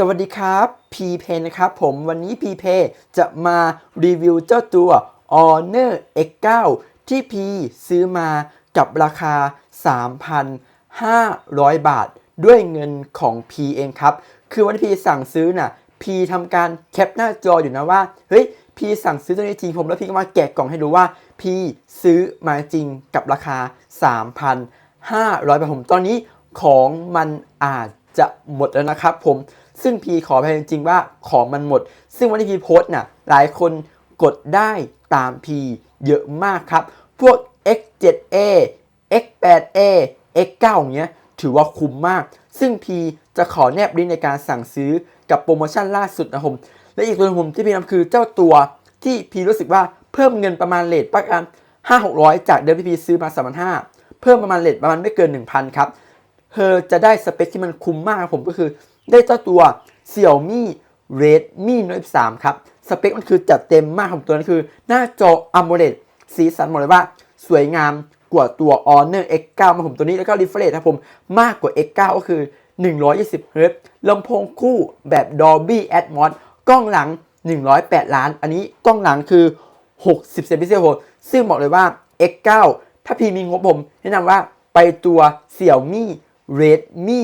สวัสดีครับพีเพนะครับผมวันนี้พีเพจะมารีวิวเจ้าตัว Honor X9 ที่พีซื้อมากับราคา 3,500 บาท ด้วยเงินของพีเองครับ คือวันที่พีสั่งซื้อน่ะพีทำการแคปหน้าจออยู่นะว่า เฮ้ยพีสั่งซื้อตัวนี้จริงผมแล้วพีก็มาแกะกล่องให้ดูว่าพีซื้อมาจริงกับราคา 3,500บาทผมตอนนี้ของมันอาจจะหมดแล้วนะครับผม ซึ่งพีขอไปจริงๆว่าของมันหมด ซึ่งวันที่พีโพสต์น่ะหลายคนกดได้ตามพีเยอะมากครับ พวก X7A X8A X9 อย่างเงี้ยถือว่าคุ้มมาก ซึ่งพีจะขอแนบลิงก์ในการสั่งซื้อกับโปรโมชั่นล่าสุดนะผม และอีกตัวหนึงผมที่พีนำคือเจ้าตัวที่พีรู้สึกว่าเพิ่มเงินประมาณเลทประมาณ5 6 0 0จากเดิมที่พีซื้อมา3 5 0 0เพิ่มประมาณเลทประมาณไม่เกิน1,000ครับเธอจะได้สเปคที่มันคุ้มมากผมก็คือ ได้เจ้าตัว Xiaomi Redmi Note 3 ครับ สเปคมันคือจัดเต็มมากของตัวนั้นคือ หน้าจอ AMOLED สีสันบอกเลยว่า สวยงามกว่าตัว Honor X9 มาผมตัวนี้แล้วก็ refresh ครับผมมากกว่า X9 ก็คือ 120 Hz ลำโพงคู่แบบ Dolby Atmos กล้องหลัง 108 ล้าน อันนี้กล้องหลังคือ 60เซนพิเซลโหซึ่งบอกเลยว่า X9 ถ้าพี่มีงบผม แนะนำว่าไปตัว Xiaomi Redmi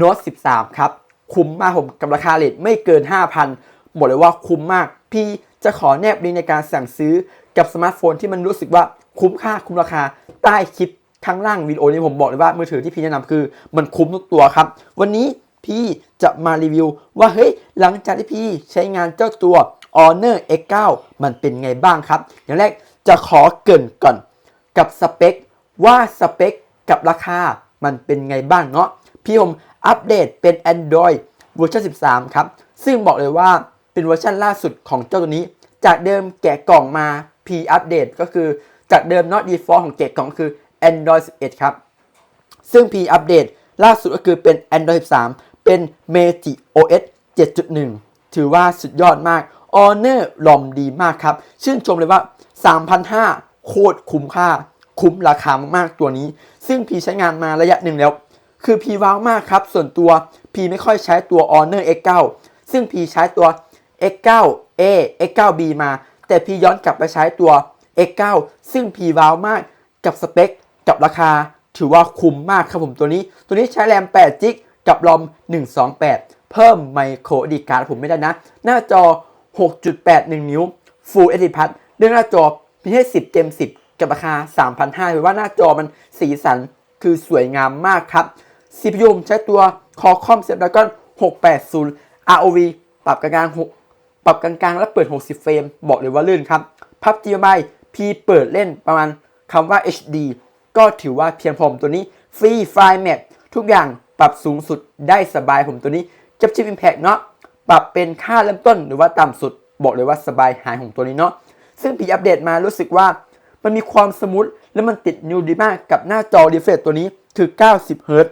Note 13 ครับ คุ้มมากผมกับราคาเลทไม่เกิน 5,000 บอกเลยว่าคุ้มมาก พี่จะขอแนบลิงก์ในการสั่งซื้อกับสมาร์ทโฟนที่มันรู้สึกว่าคุ้มค่าคุ้มราคาใต้คลิปข้างล่างวิดีโอนี้ผมบอกเลยว่ามือถือที่พี่แนะนำคือ มันคุ้มทุกตัวครับ วันนี้พี่จะมารีวิวว่าเฮ้ยหลังจากที่พี่ใช้งานเจ้าตัว Honor X9 มันเป็นไงบ้างครับ อย่างแรกจะขอเกินก่อนกับสเปคว่าสเปคกับราคามันเป็นไงบ้างเนาะพี่ผมอัปเดตเป็น Android เวอร์ชัน13 ครับ ซึ่งบอกเลยว่าเป็นเวอร์ชันล่าสุดของเจ้าตัวนี้ จากเดิมแกะกล่องมา P อัปเดตก็คือจากเดิม not default ของแกะกล่องคือ Android 11 ครับ ซึ่ง P อัปเดตล่าสุดก็คือเป็น Android 13 เป็น Magic OS 7.1 ถือว่าสุดยอดมาก Honor ลอมดีมากครับ ชื่นชมเลยว่า 3,500 โคตรคุ้มค่า คุ้มราคามากๆตัวนี้ ซึ่งพีใช้งานมาระยะหนึ่งแล้ว คือพีว้าวมากครับ ส่วนตัวพีไม่ค่อยใช้ตัว Honor X9 ซึ่งพีใช้ตัว X9A X9B มา แต่พีย้อนกลับไปใช้ตัว X9 ซึ่งพีว้าวมากกับสเปค กับราคา ถือว่าคุ้มมากครับผมตัวนี้ ตัวนี้ใช้แรม8จิกกับรอม128 เพิ่มไมโครดีการ์ดผมไม่ได้นะ หน้าจอ 6.81 นิ้ว Full HD Plus เรื่องหน้าจอมีให้ 10 เต็ม 10 กับราคา 3,500ถือว่าหน้าจอมันสีสันคือสวยงามมากครับ CPU ผมใช้ตัว Qualcomm Snapdragon 680 ROV ปรับกลางๆปรับกลางๆ แล้วเปิด 60 เฟรม บอกเลยว่าลื่นครับ พับ g m i พีเปิดเล่นประมาณคำว่า HD ก็ถือว่าเพียงพอผมตัวนี้ฟรีไฟล์แมททุกอย่างปรับสูงสุดได้สบายผมตัวนี้จับชิปอิมแพกเนาะปรับเป็นค่าเริ่มต้นหรือว่าต่ำสุด บอกเลยว่าสบายหายของตัวนี้เนาะซึ่งผีอัปเดตมารู้สึกว่า มันมีความสมูทและมันติดนิวดีมากกับหน้าจอดีเฟรชตัวนี้คือ 90เฮิรต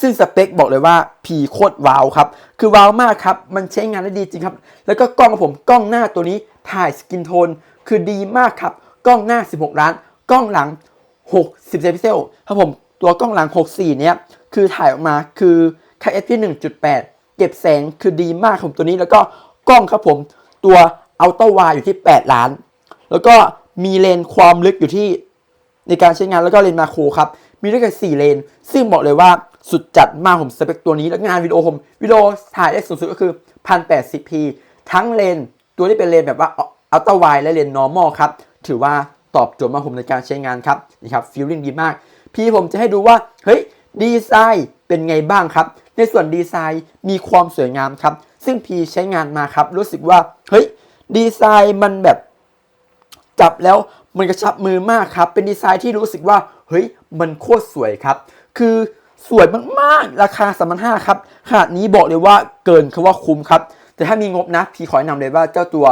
ซึ่งสเปคบอกเลยว่าพีโคตรว้าวครับ คือว้าวมากครับ มันใช้งานได้ดีจริงครับ แล้วก็กล้องของผมกล้องหน้าตัวนี้ถ่ายสกินโทน คือดีมากครับ กล้องหน้า 16 ล้าน กล้องหลัง 60เซพิเซลครับผมตัวกล้องหลัง 64 เนี้ยคือถ่ายออกมาคือค่า f p 1.8 เก็บแสงคือดีมากของตัวนี้แล้วก็กล้องครับผมตัวอัลตร้าวอยู่ที่ 8 ล้าน แล้วก็มีเลนส์ความลึกอยู่ที่ในการใช้งานแล้วก็เลนส์มาโครครับ มีด้วยกัน4เลน ซึ่งบอกเลยว่า สุดจัดมากผมสเปคตัวนี้แล้วงานวิดีโอผมวิดีโอถ่ายได้สูงสุดก็คือ 1080p ทั้งเลนตัวที่เป็นเลนแบบว่าอัลตร้าไวและเลนส์ normal ครับ ถือว่าตอบโจทย์มาผมในการใช้งานครับนี่ครับฟีลลิ่งดีมาก พี่ผมจะให้ดูว่าเฮ้ยดีไซน์เป็นไงบ้างครับ ในส่วนดีไซน์มีความสวยงามครับ ซึ่งพี่ใช้งานมาครับ รู้สึกว่าเฮ้ยดีไซน์มันแบบ จับแล้วมันกระชับมือมากครับ เป็นดีไซน์ที่รู้สึกว่าเฮ้ยมันโคตรสวยครับ คือ สวยมากๆ ราคาสามพันห้าครับขนาดนี้บอกเลยว่าเกินคำว่าคุ้มครับ แต่ถ้ามีงบนะ พี่ขอแนะนำเลยว่าเจ้าตัว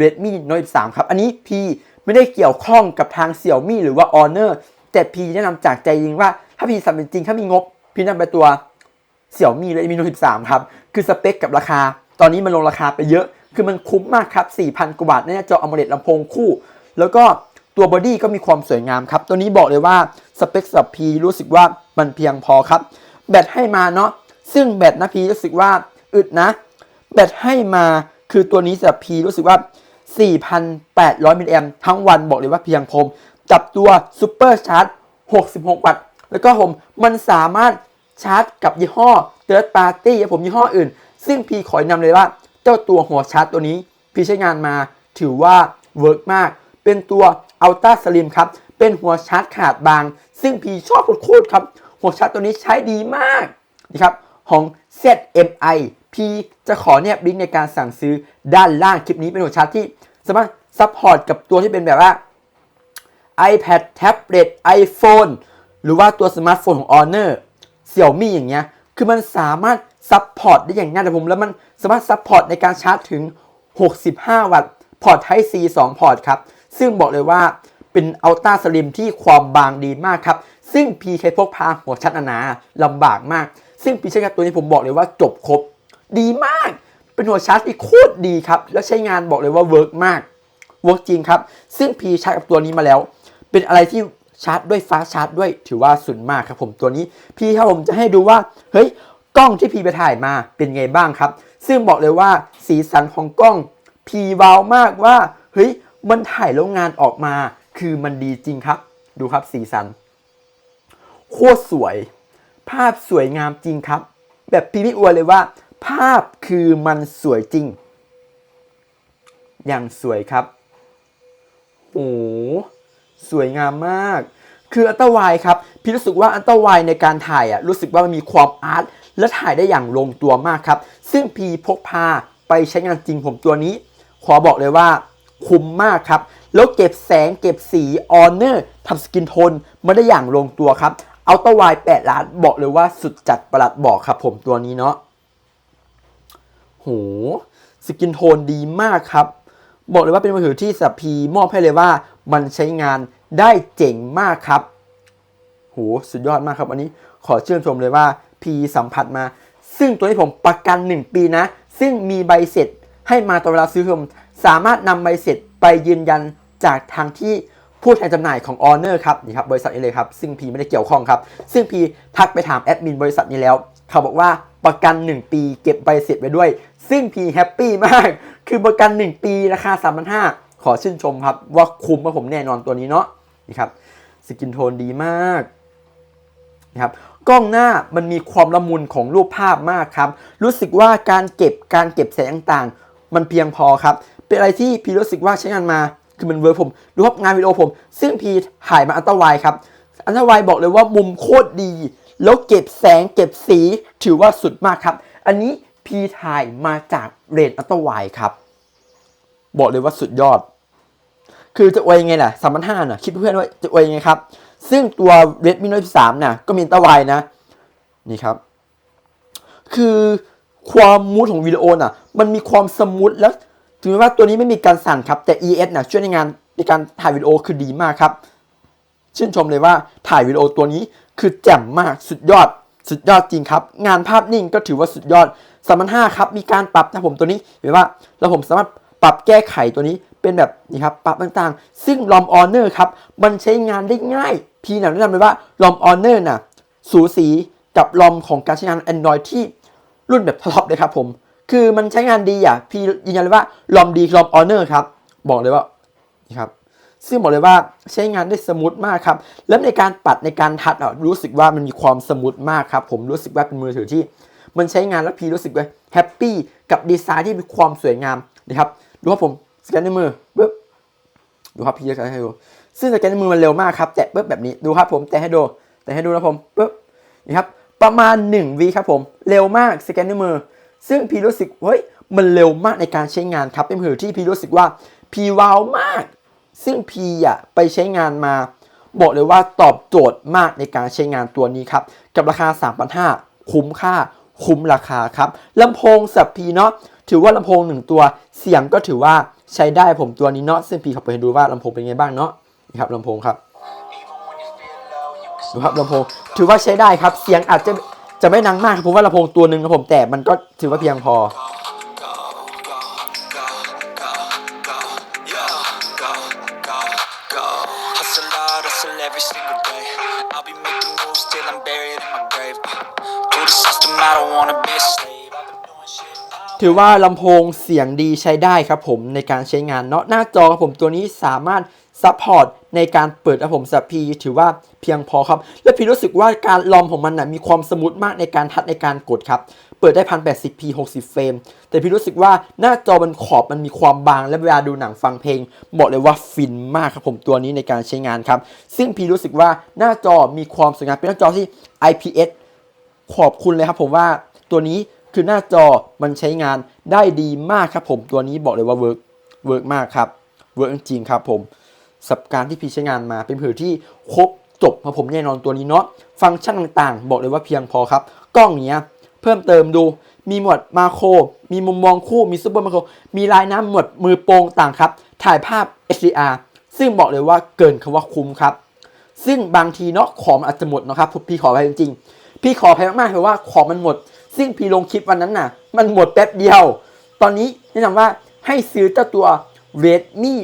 Redmi Note 13 ครับ อันนี้พี่ไม่ได้เกี่ยวข้องกับทาง Xiaomi หรือว่า Honor แต่พี่แนะนำจากใจจริงว่าถ้าพี่สำเป็นจริงถ้ามีงบ พี่นำไปตัวเสี่ยวมี Redmi Note 13 ครับ คือสเปคกับราคา ตอนนี้มันลงราคาไปเยอะ คือมันคุ้มมากครับ4,000กว่าบาทในหน้าจอ AMOLED ลำโพงคู่ แล้วก็ ตัวบอดี้ก็มีความสวยงามครับ ตัวนี้บอกเลยว่าสเปคสำหรับพีรู้สึกว่ามันเพียงพอครับ แบตให้มาเนาะซึ่งแบตนะพีรู้สึกว่าอึดนะ แบตให้มาคือตัวนี้สำหรับ P รู้สึกว่า 4,800มิลลิแอมทั้งวันบอกเลยว่าเพียงพอกับตัวซูเปอร์ชาร์จ66 วัตต์ แล้วก็ผมมันสามารถชาร์จกับยี่ห้อ Third Party ครับผมยี่ห้ออื่น ซึ่ง P ขอแนำเลยว่า เจ้าตัวหัวชาร์จตัวนี้ P ใช้งานมาถือว่าเวิร์กมาก เป็นตัว Ultra Slim ครับ เป็นหัวชาร์จขนาดบาง ซึ่ง P ชอบโคตรครับ หัวชาร์จตัวนี้ใช้ดีมากนะครับของ ZMI P จะขอเนี่ยลิงก์ในการสั่งซื้อด้านล่างคลิปนี้เป็นหัวชาร์จที่สามารถซัพพอร์ตกับตัวที่เป็นแบบว่า iPad แท็บเล็ต iPhone หรือว่าตัวสมาร์ทโฟนของ Honor Xiaomi อย่างเงี้ย คือมันสามารถซัพพอร์ตได้อย่างง่ายแต่ผมแล้วมันสามารถซัพพอร์ตในการชาร์จถึง 65 วัตต์ พอร์ต Type C 2 พอร์ตครับ ซึ่งบอกเลยว่าเป็น Ultra Slim ที่ความบางดีมากครับ ซึ่ง P ใช้พกพาหัวชาร์จหนาลำบากมาก ซึ่ง P ใช้กับตัวนี้ผมบอกเลยว่าจบครบ ดีมาก เป็นหัวชาร์จที่โคตรดีครับ แล้วใช้งานบอกเลยว่าเวิร์กมากเวิร์กจริงครับ ซึ่ง P ชาร์จกับตัวนี้มาแล้ว เป็นอะไรที่ชาร์จด้วยฟ้าชาร์จด้วยถือว่าสุดมากครับผมตัวนี้ พี่ครับผมจะให้ดูว่าเฮ้ยกล้องที่พีไปถ่ายมาเป็นไงบ้างครับ ซึ่งบอกเลยว่าสีสันของกล้องพีวาวมากว่าเฮ้ย มันถ่ายแล้วงานออกมา คือมันดีจริงครับ ดูครับสีสัน โคตรสวย ภาพสวยงามจริงครับ แบบพี่ไม่อวยเลยว่า ภาพคือมันสวยจริง อย่างสวยครับโอ้สวยงามมาก คืออัลตร้าไวด์ครับ พี่รู้สึกว่าอัลตร้าไวในการถ่ายอะรู้สึกว่ามันมีความอาร์ตและถ่ายได้อย่างลงตัวมากครับ ซึ่งพีพกพาไปใช้งานจริงผมตัวนี้ ขอบอกเลยว่า คุ้มมากครับ แล้วเก็บแสงเก็บสีออเนอร์ทำสกินโทนมาได้อย่างลงตัวครับอัลตร้าไวด์8ล้านบอกเลยว่าสุดจัดประหลัดบอกครับผมตัวนี้เนาะโหสกินโทนดีมากครับ บอกเลยว่าเป็นมือถือที่สับพีมอบให้เลยว่ามันใช้งานได้เจ๋งมากครับโหสุดยอดมากครับ อันนี้ขอเชื่นชมเลยว่า พีสัมผัสมา ซึ่งตัวนี้ผมประกัน 1 ปีนะ ซึ่งมีใบเสร็จให้มาตอนเวลาซื้อผม สามารถนำใบเสร็จไปยืนยันจากทางที่ผู้แทนจำหน่ายของ Honor ครับนี่ครับบริษัทนี้เลยครับ ซึ่งพีไม่ได้เกี่ยวข้องครับ ซึ่งพีทักไปถามแอดมินบริษัทนี้แล้ว เขาบอกว่าประกัน 1 ปีเก็บใบเสร็จไว้ด้วย ซึ่งพีแฮปปี้มาก คือประกัน 1 ปีราคา3,500ขอชื่นชมครับ ว่าคุ้มกับผมแน่นอนตัวนี้เนาะนี่ครับสกินโทนดีมากนะครับกล้องหน้ามันมีความละมุนของรูปภาพมากครับ รู้สึกว่าการเก็บการเก็บแสงต่าง มันเพียงพอครับ เป็นอะไรที่พีรู้สึกว่าใช้งานมาคือมันเวิร์กผมดูครับงานวิดีโอผม ซึ่งพีถ่ายมาอัลตร้าไวครับอัลตร้าไวบอกเลยว่ามุมโคตรดี แล้วเก็บแสงเก็บสีถือว่าสุดมากครับ อันนี้พีถ่ายมาจากเรนอัลตร้าไวครับ บอกเลยว่าสุดยอด คือจะอวยยังไงล่ะสามพันห้าน่ะคิดเพื่อนว่าจะอวยยังไงครับ ซึ่งตัว Redmi Note 13น่ะก็มีอัลตร้าไวนะนี่ครับ คือความมูดของวิดีโอน่ะ มันมีความสมูทแล้ว ถึงแม้ว่าตัวนี้ไม่มีการสั่นครับ แต่ ES น่ะช่วยในงานในการถ่ายวิดีโอคือดีมากครับ ชื่นชมเลยว่าถ่ายวิดีโอตัวนี้คือแจ่มมากสุดยอด สุดยอดจริงครับ งานภาพนิ่งก็ถือว่าสุดยอดสามพันห้าครับ มีการปรับนะผมตัวนี้เห็นว่าเราผมสามารถปรับแก้ไขตัวนี้เป็นแบบนี้ครับ ปรับต่างๆ ซึ่งลอมออเนอร์ครับ มันใช้งานได้ง่าย พี่หนักแนะนำเลยว่าลอมออเนอร์น่ะสูสีกับลอมของการใช้งาน Android ที่รุ่นแบบท็อปเลยครับผม คือมันใช้งานดีอะพี่ยืนยันเลยว่าลอมดีลอมออเนอร์ครับ บอกเลยว่านี่ครับซึ่งบอกเลยว่าใช้งานได้สมูทมากครับ แล้วในการปัดในการทัดอะรู้สึกว่ามันมีความสมูทมากครับ ผมรู้สึกว่าเป็นมือถือที่ มันใช้งานแล้วพี่รู้สึกว่าแฮปปี้กับดีไซน์ที่มีความสวยงามนะครับดูครับผมสแกนในมือปึ๊บดูครับพี่จะสแกนให้ดูซึ่งสแกนในมือมันเร็วมากครับแตะปึ๊บแบบนี้ดูครับผมแตะให้ดูแตะให้ดูนะผมปึ๊บนี่ครับประมาณ1วิครับผมเร็วมากสแกนในมือ ซึ่งพี่รู้สึกเฮ้ยมันเร็วมากในการใช้งานครับ เป็นมือถือที่พี่รู้สึกว่าพี่ว้าวมาก ซึ่งพีอะไปใช้งานมา บอกเลยว่าตอบโจทย์มากในการใช้งานตัวนี้ครับ กับราคา 3,500 คุ้มค่า คุ้มราคาครับลำโพงสับพีเนาะถือว่าลำโพงหนึ่งตัวเสียงก็ถือว่าใช้ได้ผมตัวนี้เนาะซึ่งพีขับไปดูว่าลำโพงเป็นไงบ้างเนาะนี่ครับลำโพงครับดูครับลำโพงถือว่าใช้ได้ครับ เสียงอาจจะ จะไม่ดังมากครับผมว่าลำโพงตัวหนึ่งนะผมแต่มันก็ถือว่าเพียงพอ Hustle hard, hustle every single day. I'll be making moves till I'm buried in my grave. To the system, I don't wanna be a slave. I've been doing shit ถือว่าลำโพงเสียงดีใช้ได้ครับผมในการใช้งานเนาะหน้าจอครับผมตัวนี้สามารถซัพพอร์ต ในการเปิดผมสำหรับพีถือว่าเพียงพอครับ และพีรู้สึกว่าการลอมของมันนะมีความสมูทมากในการทัดในการกดครับ เปิดได้ 1080p 60 เฟรม แต่พี่รู้สึกว่าหน้าจอมันขอบมันมีความบาง และเวลาดูหนังฟังเพลง บอกเลยว่าฟินมากครับผมตัวนี้ในการใช้งานครับ ซึ่งพี่รู้สึกว่าหน้าจอมีความสวยงามเป็นหน้าจอที่ IPS ขอบคุณเลยครับผมว่าตัวนี้คือหน้าจอมันใช้งานได้ดีมากครับผมตัวนี้บอกเลยว่าเวิร์กเวิร์กมากครับเวิร์กจริงครับผม สับการที่พี่ใช้งานมาเป็นผือที่ครบจบครับผมแน่นอนตัวนี้เนาะฟังก์ชันต่างๆ บอกเลยว่าเพียงพอครับ กล้องเนี้ยเพิ่มเติมดูมีหมวดมาโคร มีมุมมองคู่มีซูเปอร์มาโคร มีลายน้ำหมวดมือโปรงต่างครับ ถ่ายภาพ HDR ซึ่งบอกเลยว่าเกินคำว่าคุ้มครับ ซึ่งบางทีเนาะของมันอาจจะหมดนะครับพี่ขอไปจริงๆ พี่ขออภัยมากๆเพราะว่าของมันหมด ซึ่งพี่ลงคลิปวันนั้นน่ะ มันหมดแป๊บเดียว ตอนนี้แนะนำว่าให้ซื้อเจ้าตัว Redmi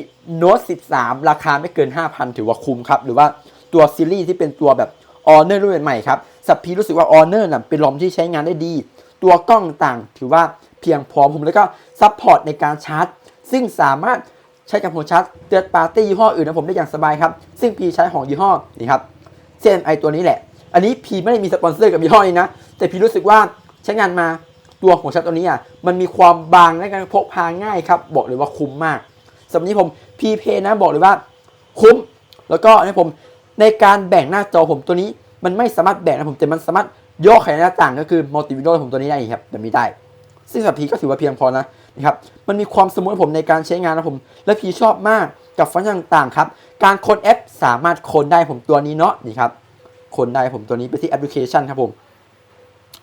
Note 13 ราคาไม่เกิน 5,000 ถือว่าคุ้มครับ หรือว่าตัวซีรีส์ที่เป็นตัวแบบ Honor รุ่นใหม่ครับสับพีรู้สึกว่า Honor น่ะเป็นลอมที่ใช้งานได้ดี ตัวกล้องต่างถือว่าเพียงพอผมแล้วก็ซัพพอร์ตในการชาร์จ ซึ่งสามารถใช้กับหัวชาร์จเติร์ดปาร์ตี้ยี่ห้ออื่นนะผมได้อย่างสบายครับ ซึ่งพีใช้ของยี่ห้อนี่ครับ CMI ตัวนี้แหละ อันนี้พีไม่ได้มีสปอนเซอร์กับยี่ห้อนี้นะ แต่พีรู้สึกว่าใช้งานมาตัวของชาร์จตัวนี้อะมันมีความบางและการพกพาง่ายครับบอกเลยว่าคุ้มมาก สำหรับนี้ผมพีเพนะบอกเลยว่าคุ้ม แล้วก็นะผมในการแบ่งหน้าจอผมตัวนี้ มันไม่สามารถแบ่งนะผมแต่มันสามารถย่อขยายหน้าต่างก็คือมัลติวินโดว์ผมตัวนี้ได้ครับแบบนี้ได้ ซึ่งสำหรับพีก็ถือว่าเพียงพอนะนะครับมันมีความสมูทผมในการใช้งานนะผม และพีชอบมากกับฟังก์ชันต่างๆครับ การค้นแอปสามารถค้นได้ผมตัวนี้เนาะนี่ครับค้นได้ผมตัวนี้ไปที่แอปพลิเคชันครับผม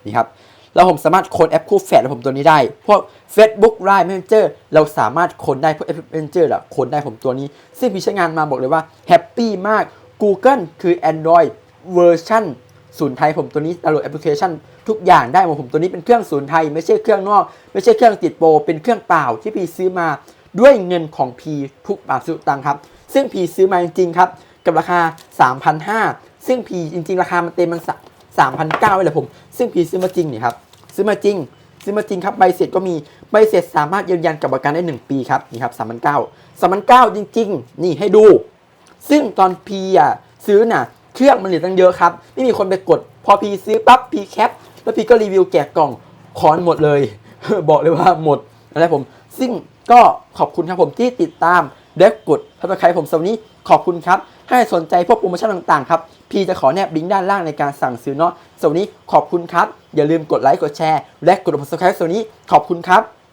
นี่ครับ แล้วผมสามารถค้นแอปคู่แฝดของผมตัวนี้ได้ พวก Facebook Line Messenger เราสามารถค้นได้พวกแอป Messenger อะค้นได้ผมตัวนี้ ซึ่งพี่ใช้งานมาบอกเลยว่าแฮปปี้มาก Google คือ Android เวอร์ชันศูนย์ไทยผมตัวนี้ดาวน์โหลดแอปพลิเคชันทุกอย่างได้หมดผมตัวนี้เป็นเครื่องศูนย์ไทย ไม่ใช่เครื่องนอก ไม่ใช่เครื่องติดโปรเป็นเครื่องเปล่าที่พี่ซื้อมาด้วยเงินของพีทุกบาททุกตังค์ครับ ซึ่งพีซื้อมาจริงๆครับ กับราคา 3,500 ซึ่งพีจริง ๆ ราคามันเต็มมัน สามพันเก้าเลยผม ซึ่งพีซื้อมาจริงนี่ครับซื้อมาจริง ซื้อมาจริงครับใบเสร็จก็มีใบเสร็จสามารถยืนยันกับประกันได้ 1 ปีครับนี่ครับสามพันเก้าสามพันเก้าจริง ๆ นี่ให้ดู ซึ่งตอนพีอะซื้อน่ะเครื่องมันเหลือตั้งเยอะครับไม่มีคนไปกด พอพีซื้อปั๊บพีแคปแล้วพีก็รีวิวแกะกล่องคอนหมดเลย บอกเลยว่าหมดนะครับผม ซึ่งก็ขอบคุณครับผมที่ติดตามและกดทับสไครผมสำหรับวันนี้ขอบคุณครับ ถ้าสนใจพวกโปรโมชั่นต่างๆครับ พี่จะขอแนบลิงก์ด้านล่างในการสั่งซื้อเนาะสำหรับวันนี้ขอบคุณครับ อย่าลืมกดไลค์กดแชร์ และกด subscribe สำหรับวันนี้ขอบคุณครับ